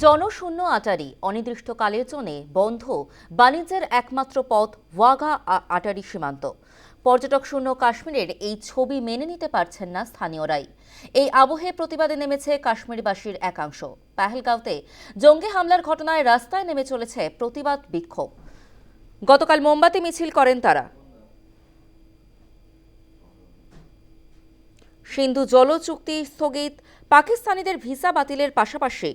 জনশূন্য আটারি অনির্দিষ্টকালের জন্য বন্ধ বাণিজ্যের একমাত্র পথ ওয়াঘা আটারি সীমান্ত। পর্যটক শূন্য কাশ্মীরের এই ছবি মেনে নিতে পারছেন না স্থানীয়রাই। এই আবহে প্রতিবাদে নেমেছে কাশ্মীরবাসীর একাংশ। পাহেলগাঁওতে জঙ্গি হামলার ঘটনায় রাস্তায় নেমে চলেছে প্রতিবাদ বিক্ষোভ। গতকাল মোমবাতি মিছিল করেন তারা। সিন্ধু জল চুক্তি স্থগিত। পাকিস্তানিদের ভিসা বাতিলের পাশাপাশি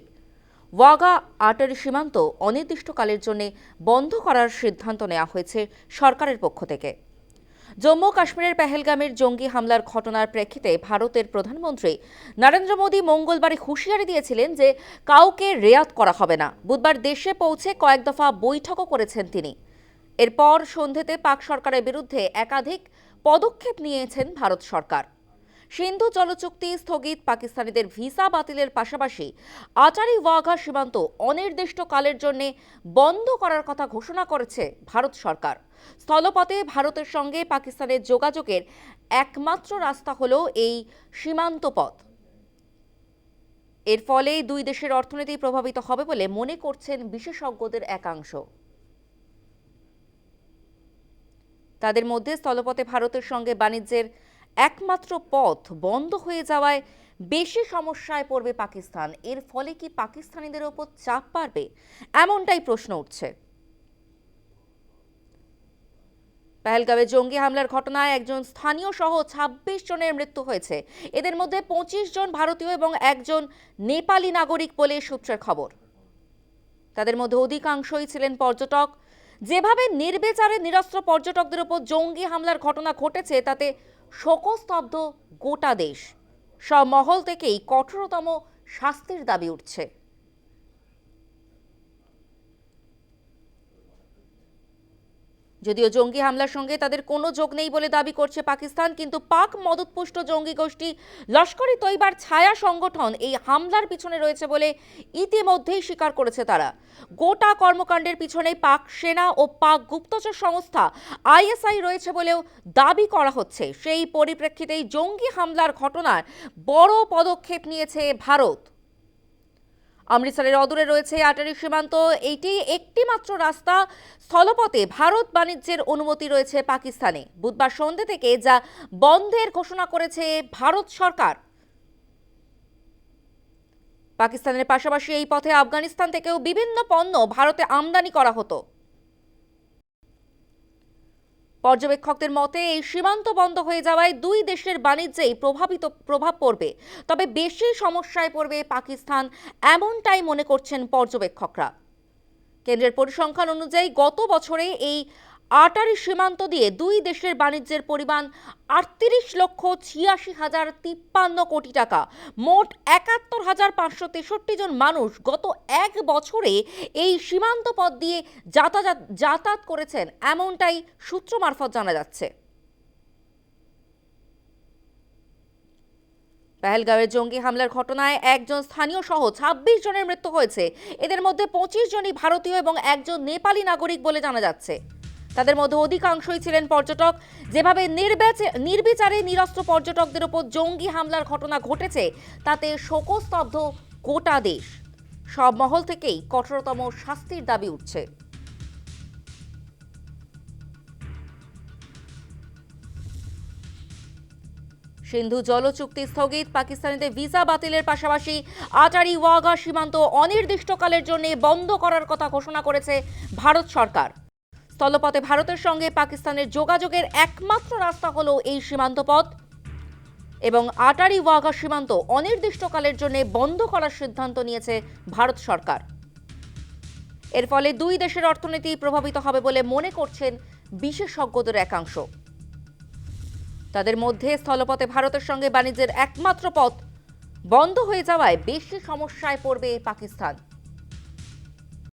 ওয়াগা আটারি সীমান্ত অনির্দিষ্টকালের জন্য বন্ধ করার সিদ্ধান্ত নেওয়া হয়েছে সরকারের পক্ষ থেকে। জম্মু কাশ্মীরের পেহেলগামের জঙ্গি হামলার ঘটনার প্রেক্ষিতে ভারতের প্রধানমন্ত্রী নরেন্দ্র মোদী মঙ্গলবারে হুঁশিয়ারি দিয়েছিলেন যে কাউকে রেয়াত করা হবে না। বুধবার দেশে পৌঁছে কয়েক দফা বৈঠকও করেছেন তিনি। এরপর সন্ধ্যেতে পাক সরকারের বিরুদ্ধে একাধিক পদক্ষেপ নিয়েছেন ভারত সরকার। সিন্ধু জলচুক্তি স্থগিত, পাকিস্তানিদের ভিসা বাতিলের পাশাপাশি আচারি ওয়াঘা সীমান্ত অনির্দিষ্টকালের জন্য বন্ধ করার কথা ঘোষণা করেছে ভারত সরকার। স্থলপথে ভারতের সঙ্গে পাকিস্তানের যোগাযোগের একমাত্র রাস্তা হলো এই সীমান্ত পথ। এর ফলে দুই দেশের অর্থনীতি প্রভাবিত হবে বলে মনে করছেন বিশেষজ্ঞদের একাংশ। তাদের মধ্যে স্থলপথে ভারতের সঙ্গে বাণিজ্যের একমাত্র পথ বন্ধ হয়ে যাওয়ায় বেশি সমস্যায় পড়বে পাকিস্তান। এর ফলে কি পাকিস্তানিদের ওপর চাপ পারবে এমনটাই প্রশ্ন উঠছে। পেহেলগাঁওয়ে জঙ্গি হামলার ঘটনায় একজন স্থানীয় সহ ছাব্বিশ জনের মৃত্যু হয়েছে। এদের মধ্যে পঁচিশ জন ভারতীয় এবং একজন নেপালি নাগরিক বলে সূত্রের খবর। তাদের মধ্যে অধিকাংশই ছিলেন পর্যটক। যেভাবে নির্বিচারে নিরস্ত্র পর্যটকদের উপর জঙ্গি হামলার ঘটনা ঘটেছে, তাতে শোকস্তব্ধ গোটা দেশ। সব মহল থেকেই কঠোরতম শাস্তির দাবি উঠছে। যদিও জঙ্গি হামলার সঙ্গে তাদের কোনো যোগ নেই বলে দাবি করছে পাকিস্তান, কিন্তু পাক মদতপুষ্ট জঙ্গি গোষ্ঠী লস্করি তৈবার ছায়া সংগঠন এই হামলার পিছনে রয়েছে বলে ইতিমধ্যেই স্বীকার করেছে তারা। গোটা কর্মকাণ্ডের পিছনে পাক সেনা ও পাক গুপ্তচর সংস্থা আইএসআই রয়েছে বলেও দাবি করা হচ্ছে। সেই পরিপ্রেক্ষিতেই জঙ্গি হামলার ঘটনার বড় পদক্ষেপ নিয়েছে ভারত। অমৃতসরের অদূরে রয়েছে আটারি সীমান্ত। এইটি একটি মাত্র রাস্তা। স্থলপথে ভারত বাণিজ্যের অনুমতি রয়েছে পাকিস্তানে। বুধবার সন্ধ্যে থেকে যা বন্ধের ঘোষণা করেছে ভারত সরকার। পাকিস্তানের পাশাপাশি এই পথে আফগানিস্তান থেকেও বিভিন্ন পণ্য ভারতে আমদানি করা হতো। পর্যবেক্ষকদের মতে, এই সীমান্ত বন্ধ হয়ে যাওয়ায় দুই দেশের বাণিজ্যেই প্রভাবিত প্রভাব পড়বে। তবে বেশি সমস্যায় পড়বে পাকিস্তান, এমনটাই মনে করছেন পর্যবেক্ষকরা। কেন্দ্রের পরিসংখ্যান অনুযায়ী, গত বছরে এই আটারি সীমান্ত দিয়ে দুই দেশের বাণিজ্যের পরিমাণ আটত্রিশ লক্ষ ছিয়াশি হাজার তিপ্পান্ন কোটি টাকা। মোট একাত্তর হাজার পাঁচশো তেষট্টি জন মানুষ গত এক বছরে এই সীমান্ত পথ দিয়ে যাতায়াত যাতায়াত করেছেন, এমনটাই সূত্র মারফত জানা যাচ্ছে। পেহেলগাঁওয়ের জঙ্গি হামলার ঘটনায় একজন স্থানীয় সহ ছাব্বিশ জনের মৃত্যু হয়েছে। এদের মধ্যে পঁচিশ জনই ভারতীয় এবং একজন নেপালি নাগরিক বলে জানা যাচ্ছে। তাদের মধ্যে অধিকাংশই ছিলেন পর্যটক। যেভাবে নির্বেচে- নির্বিচারে নিরস্ত্র পর্যটকদের ওপর জঙ্গি হামলার ঘটনা ঘটেছে, তাতে শোকস্তব্ধ গোটা দেশ। সব মহল থেকেই কঠোরতম শাস্তির দাবি উঠছে। সিন্ধু জল চুক্তি স্থগিত, পাকিস্তানিদের ভিসা বাতিলের পাশাপাশি আটারি ওয়াগা সীমান্ত অনির্দিষ্টকালের জন্য বন্ধ করার কথা ঘোষণা করেছে ভারত সরকার। স্থলপথে ভারতের সঙ্গে পাকিস্তানের যোগাযোগের একমাত্র রাস্তা হলো এই সীমান্ত পথ। এবং আটারি ওয়াগা সীমান্ত অনির্দিষ্টকালের জন্য বন্ধ করার সিদ্ধান্ত নিয়েছে ভারত সরকার। এর ফলে দুই দেশের অর্থনীতি প্রভাবিত হবে বলে মনে করছেন বিশেষজ্ঞদের একাংশ। তাদের মধ্যে স্থলপথে ভারতের সঙ্গে বাণিজ্যের একমাত্র পথ বন্ধ হয়ে যাওয়ায় বেশি সমস্যায় পড়বে পাকিস্তান।